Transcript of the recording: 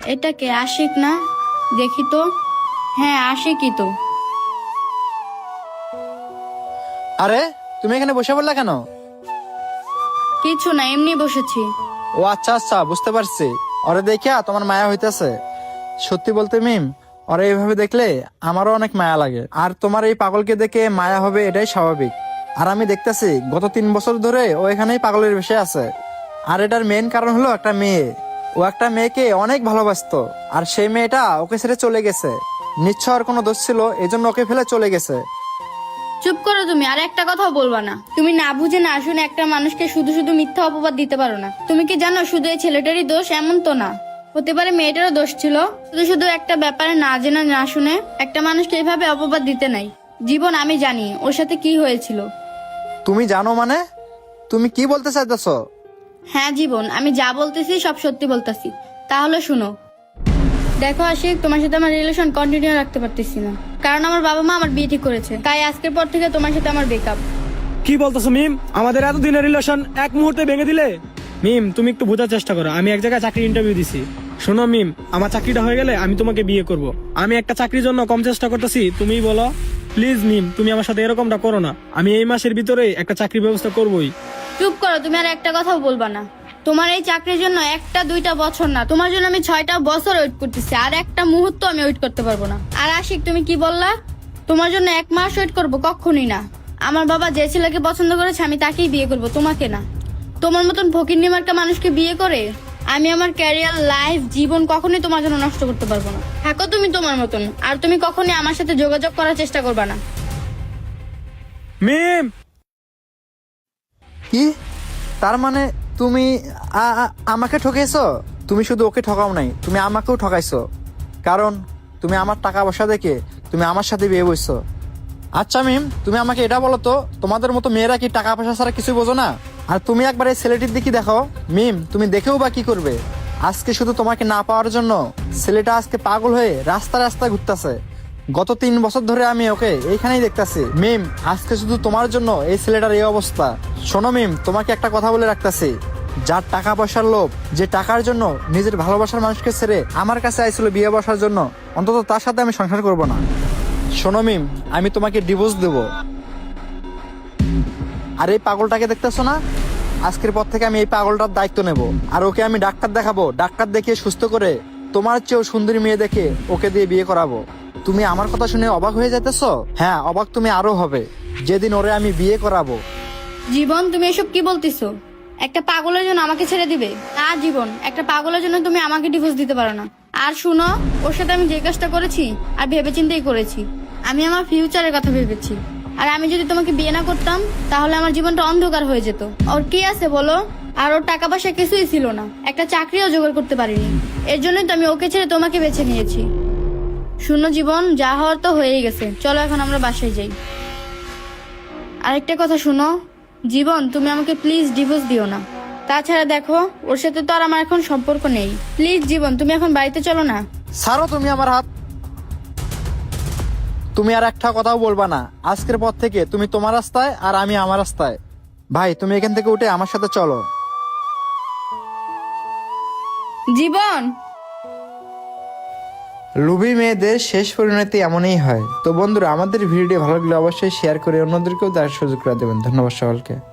এটা কে আশিক না? দেখি তো। হ্যাঁ আশিকই তো। আরে তুমি এখানে বসে পড়লা কেন? কিছু না এমনি বসেছি। ও আচ্ছা আচ্ছা বুঝতে পারছি। ওরে দেখিয়া তোমার মায়া হইতেছে। সত্যি বলতে মিম ওরে এইভাবে দেখলে আমারও অনেক মায়া লাগে। আর তোমার এই পাগলকে দেখে মায়া হবে এটাই স্বাভাবিক। আর আমি দেখতেছি গত তিন বছর ধরে ও এখানেই পাগলের বেশে আছে। আর এটার মেন কারণ হলো একটা মেয়ে। ও একটা মেয়েকে অনেক ভালোবাসতো আর সেই মেয়েটা ওকে ছেড়ে চলে গেছে। নিশ্চয় আর কোনো দোষ ছিল এজন্য ওকে ফেলে চলে গেছে। চুপ করো তুমি আর একটা কথাও বলবা না। তুমি না বুঝে না শুনে একটা মানুষকে শুধু শুধু মিথ্যা অপবাদ দিতে পারো না। তুমি কি জানো শুধু এই ছেলেটারই দোষ? এমন তো না। হতে পারে মেয়েটারও দোষ ছিল। শুধু শুধু একটা ব্যাপারে না জেনে না শুনে একটা মানুষকে এভাবে অপবাদ দিতে নাই। জীবন আমি জানি ওর সাথে কি হয়েছিল। তুমি জানো মানে? তুমি কি বলতে চাইতেছো? হ্যাঁ জীবন, আমি যা বলতেছি, সব সত্যি বলতেছি। তাহলে শুনো। দেখো, আশিক, তোমার সাথে আমার রিলেশন কন্টিনিউ রাখতে পারতেছি না। কারণ আমার বাবা মা আমার বিয়ে ঠিক করেছে। তাই আজকের পর থেকে তোমার সাথে আমার ব্রেকআপ কি বলতেছো, মিম? আমাদের এত দিনের রিলেশন এক মুহূর্তে ভেঙে দিলে? মিম, তুমি একটু বোঝার চেষ্টা করো। আমি এক জায়গায় চাকরি ইন্টারভিউ দিছি। শোনো, মিম, আমার চাকরিটা হয়ে গেলে আমি তোমাকে বিয়ে করব। আমি একটা চাকরির জন্য কম চেষ্টা করতেছি তুমি বলো। প্লিজ, মিম, তুমি আমার সাথে এরকমটা করো না। আমি এই মাসের ভিতরে একটা চাকরির ব্যবস্থা করবোই। চুপ করো, তুমি আর একটা কথাও বলবা না। তোমার এই চাকরির জন্য একটা, দুইটা বছর না। তোমার জন্য আমি ছয়টা বছর ওয়েট করতেছি, আর একটা মুহূর্ত আমি ওয়েট করতে পারব না। আর আশিক, তুমি কি বললা? তোমার জন্য এক মাস ওয়েট করব, কখনই না। আমার বাবা যে ছেলেকে পছন্দ করেছে, আমি তাকেই বিয়ে করব, তোমাকে না। তোমার মতন ফকির নিমার্কা মানুষকে বিয়ে করে আমি আমার ক্যারিয়ার লাইফ জীবন কখনোই তোমার জন্য নষ্ট করতে পারব না। থাকো তুমি তোমার মতন, আর তুমি কখনই আমার সাথে যোগাযোগ করার চেষ্টা করবা না। মিম! কি? তার মানে তুমি আমাকে ঠকেছো? তুমি শুধু ওকে ঠকাও নাই, তুমি আমাকেও ঠকাইছো। কারণ তুমি আমার টাকা পয়সা দেখে তুমি আমার সাথে বিয়ে বসছো আচ্ছা মিম, তুমি আমাকে এটা বলো তো, তোমাদের মতো মেয়েরা কি টাকা পয়সা ছাড়া কিছু বোঝো না? আর তুমি একবার এই ছেলেটির দিকে দেখো। মিম, তুমি দেখেও বা কি করবে? আজকে শুধু তোমাকে না পাওয়ার জন্য ছেলেটা আজকে পাগল হয়ে রাস্তা রাস্তা ঘুরতেছে। গত তিন বছর ধরে আমি ওকে এইখানেই দেখতাছি। মিম, আজকে শুধু তোমার জন্য এই ছেলেটার এই অবস্থা। শোনো মিম, তোমাকে একটা কথা বলে রাখতাছি। যার টাকা পয়সার লোভ, যে টাকার জন্য নিজের ভালোবাসার মানুষকে ছেড়ে আমার কাছে আইছিল বিয়ে বসার জন্য, অন্তত তার সাথে আমি সংসার করব না। শোনো মিম, আমি তোমাকে ডিভোর্স দেব। আর এই পাগলটাকে দেখতেছো না? আজকের পর থেকে আমি এই পাগলটার দায়িত্ব নেব। আর ওকে আমি ডাক্তার দেখাবো। ডাক্তার দেখিয়ে সুস্থ করে তোমার চেয়েও সুন্দরী মেয়ে দেখে ওকে দিয়ে বিয়ে করাবো। তুমি আমার কথা শুনে অবাক হয়ে যাইতেছো? হ্যাঁ অবাক তুমি আরও হবে। যেদিন ওরে আমি বিয়ে করাবো। জীবন, তুমি এসব কি বলতেছো? একটা পাগলের জন্য আমাকে ছেড়ে দিবে? না, জীবন, একটা পাগলের জন্য তুমি আমাকে ডিভোর্স দিতে পারো না। আর শুনো, ওর সাথে আমি যে কাজটা করেছি, আর ভেবে চিন্তেই করেছি। আমি আমার ফিউচারের কথা ভেবেছি। আর আমি যদি তোমাকে বিয়ে না করতাম, তাহলে আমার জীবনটা অন্ধকার হয়ে যেত। ওর কি আছে বলো? আর ওর টাকা পয়সা কিছুই ছিল না। একটা চাকরিও জোগাড় করতে পারিনি। এর জন্যই তো আমি ওকে ছেড়ে তোমাকে বেছে নিয়েছি। শূন্য জীবন যা হওয়ার তো হয়েই গেছে। চলো এখন আমরা বাসায় যাই। আরেকটা কথা শুনো। জীবন তুমি আমাকে প্লিজ ডিভোর্স দিও না। তাছাড়া দেখো ওর সাথে তো আর আমার এখন সম্পর্ক নেই। প্লিজ জীবন তুমি এখন বাড়িতে চলো না। সারো তুমি আমার হাত। তুমি আর একটা কথাও বলবা না। আজকের পর থেকে তুমি তোমার রাস্তায় আর আমি আমার রাস্তায়। ভাই তুমি এখান থেকে উঠে আমার সাথে চলো। জীবন! লুবি মেয়েদের শেষ পরিণতি এমনই হয়। তো বন্ধুরা, আমাদের ভিডিও ভালো লাগলে অবশ্যই শেয়ার করে অন্যদেরকেও দেওয়ার সুযোগ করে দেবেন। ধন্যবাদ সকলকে।